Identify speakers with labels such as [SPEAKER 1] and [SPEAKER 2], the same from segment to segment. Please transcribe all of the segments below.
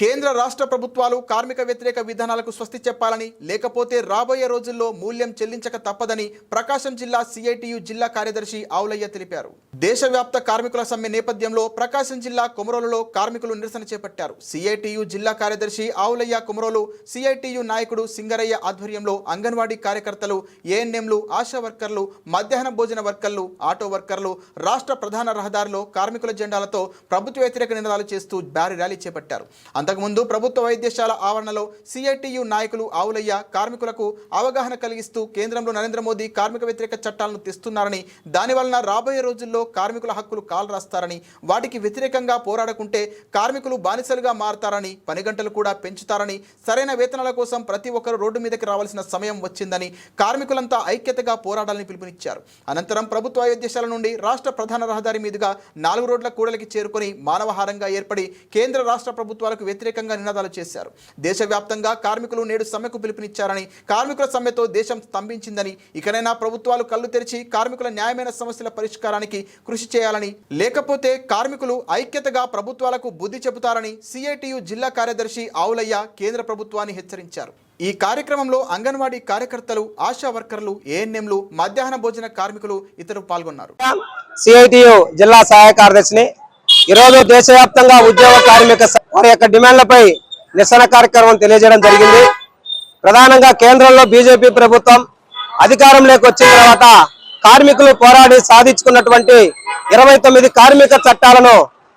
[SPEAKER 1] కేంద్ర రాష్ట్ర ప్రభుత్వాలు కార్మిక వ్యతిరేక విధానాలకు స్వస్తి చెప్పాలని లేకపోతే రాబోయే రోజుల్లో మూల్యం చెల్లించక తప్పదని ప్రకాశం జిల్లా సిఐటియు జిల్లా కార్యదర్శి ఆవులయ్య తెలిపారు. దేశవ్యాప్త కార్మికుల సమ్మె నేపథ్యంలో ప్రకాశం జిల్లా కుమరోలులో కార్మికులు నిరసన చేపట్టారు. సిఐటియు జిల్లా కార్యదర్శి ఆవులయ్య కుమరోలు సిఐటియు నాయకుడు సింగరయ్య ఆధ్వర్యంలో అంగన్వాడీ కార్యకర్తలు ఏఎన్ఎంలు ఆశా వర్కర్లు మధ్యాహ్న భోజన వర్కర్లు ఆటో వర్కర్లు రాష్ట్ర ప్రధాన రహదారిలో కార్మికుల జెండాలతో ప్రభుత్వ వ్యతిరేక నినాదాలు చేస్తూ భారీ ర్యాలీ చేపట్టారు. అంతకుముందు ప్రభుత్వ వైద్యశాల ఆవరణలో సిఐటియు నాయకులు ఆవులయ్య కార్మికులకు అవగాహన కలిగిస్తూ కేంద్రంలో నరేంద్ర మోదీ కార్మిక వ్యతిరేక చట్టాలను తెస్తున్నారని దాని వలన రాబోయే రోజుల్లో కార్మికుల హక్కులు కాలు రాస్తారని వాటికి వ్యతిరేకంగా పోరాడకుంటే కార్మికులు బానిసలుగా మారతారని పని గంటలు కూడా పెంచుతారని సరైన వేతనాల కోసం ప్రతి ఒక్కరు రోడ్డు మీదకి రావాల్సిన సమయం వచ్చిందని కార్మికులంతా ఐక్యతగా పోరాడాలని పిలుపునిచ్చారు. అనంతరం ప్రభుత్వ వైద్యశాల నుండి రాష్ట్ర ప్రధాన రహదారి మీదుగా నాలుగు రోడ్ల కూడలికి చేరుకొని మానవహారంగా ఏర్పడి కేంద్ర రాష్ట్ర ప్రభుత్వాలకు వ్యతిరేకంగా నినాదాలు చేశారు. దేశవ్యాప్తంగా కార్మికులు నేడు సమ్మెకు పిలుపునిచ్చారని కార్మికుల సమ్మెతో దేశం స్తంభించిందని ఇకనైనా ప్రభుత్వాలు కళ్ళు తెరిచి కార్మికుల న్యాయమైన సమస్యల పరిష్కారానికి కృషి చేయాలని లేకపోతే కార్మికులు ఐక్యతగా ప్రభుత్వాలకు బుద్ధి చెబుతారని సిఐటియు జిల్లా కార్యదర్శి ఆవులయ్య కేంద్ర ప్రభుత్వాన్ని హెచ్చరించారు. ఈ కార్యక్రమంలో అంగన్వాడీ కార్యకర్తలు ఆశా వర్కర్లు ఏఎన్ఎంలు మధ్యాహ్న భోజన కార్మికులు ఇతరులు పాల్గొన్నారు.
[SPEAKER 2] సిఐటియు జిల్లా సహాయ కార్యదర్శిని ఈరోజు దేశవ్యాప్తంగా ఉద్యోగ కార్మిక వారి యొక్క డిమాండ్లపై నిరసన కార్యక్రమం తెలియజేయడం జరిగింది. ప్రధానంగా కేంద్రంలో బీజేపీ ప్రభుత్వం అధికారంలోకి వచ్చిన తర్వాత కార్మికులు పోరాడి సాధించుకున్నటువంటి ఇరవై తొమ్మిది కార్మిక చట్టాలను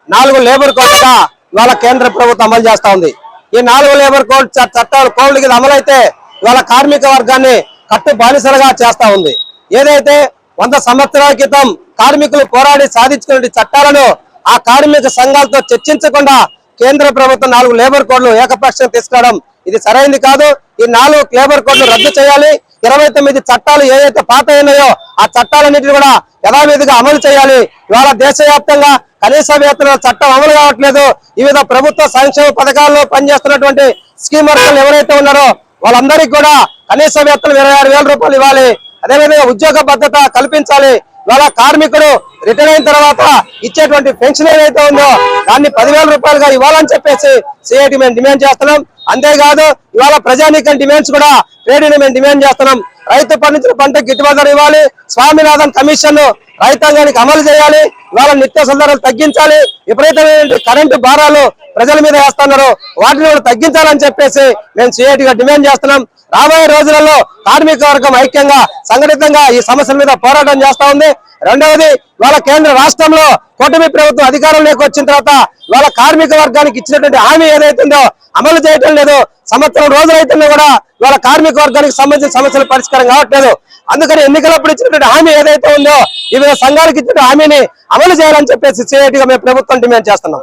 [SPEAKER 2] నాలుగు లేబర్ కోడ్గా ఇవాళ కేంద్ర ప్రభుత్వం అమలు చేస్తా ఉంది. ఈ నాలుగు లేబర్ కోడ్ చ- చట్టాలు కోడ్లకి కింద అమలైతే ఇవాళ కార్మిక వర్గాన్ని కట్టు బానిసలుగా చేస్తా ఉంది. ఏదైతే వంద సంవత్సరాల క్రితం కార్మికులు పోరాడి సాధించుకున్న చట్టాలను ఆ కార్మిక సంఘాలతో చర్చించకుండా కేంద్ర ప్రభుత్వం నాలుగు లేబర్ కోడ్లు ఏకపక్షం తీసుకురావడం ఇది సరైనది కాదు. ఈ నాలుగు లేబర్ కోడ్లు రద్దు చేయాలి. ఇరవై తొమ్మిది చట్టాలు ఏవైతే పాత అయినాయో ఆ చట్టాలన్నింటినీ కూడా యథావిధిగా అమలు చేయాలి. ఇవాళ దేశవ్యాప్తంగా కనీస వేతనాల చట్టం అమలు కావట్లేదు. వివిధ ప్రభుత్వ సంక్షేమ పథకాల్లో పనిచేస్తున్నటువంటి స్కీమ్ వర్కర్లు ఎవరైతే ఉన్నారో వాళ్ళందరికీ కూడా కనీస వేతనం ఇరవై ఆరు రూపాయలు ఇవ్వాలి. అదేవిధంగా ఉద్యోగ భద్రత కల్పించాలి. ఇవాళ కార్మికుడు రిటైర్ అయిన తర్వాత ఇచ్చేటువంటి పెన్షన్ ఏదైతే ఉందో దాన్ని పదివేల రూపాయలుగా ఇవ్వాలని చెప్పేసి సిఐటి మేము డిమాండ్ చేస్తున్నాం. అంతేకాదు ఇవాళ ప్రజానీకం డిమాండ్స్ కూడా ట్రేడ్ మేము డిమాండ్ చేస్తున్నాం. రైతు పండించిన పంట గిట్టుబాటు ధర ఇవ్వాలి. స్వామినాథన్ కమిషన్ రైతాంగానికి అమలు చేయాలి. ఇవాళ నిత్య సందర్భాలు తగ్గించాలి. విపరీతమైన కరెంటు భారాలు ప్రజల మీద వేస్తున్నారు. వాటిని కూడా తగ్గించాలని చెప్పేసి మేము సిఐటిగా డిమాండ్ చేస్తున్నాం. రాబోయే రోజులలో కార్మిక వర్గం ఐక్యంగా సంఘటితంగా ఈ సమస్యల మీద పోరాటం చేస్తా ఉంది. రెండవది ఇవాళ కేంద్ర రాష్ట్రంలో కూటమి ప్రభుత్వం అధికారంలోకి వచ్చిన తర్వాత ఇవాళ కార్మిక వర్గానికి ఇచ్చినటువంటి హామీ ఏదైతుందో అమలు చేయటం లేదు. సంవత్సరం రోజులైతున్నా కూడా ఇవాళ కార్మిక వర్గానికి సంబంధించిన సమస్యలు పరిష్కారం కావట్లేదు. అందుకని ఎన్నికలప్పుడు ఇచ్చినటువంటి హామీ ఏదైతే ఉందో వివిధ సంఘాలకు ఇచ్చిన హామీని అమలు చేయాలని చెప్పేసి సిఐటిగా మేము ప్రభుత్వం డిమాండ్ చేస్తున్నాం.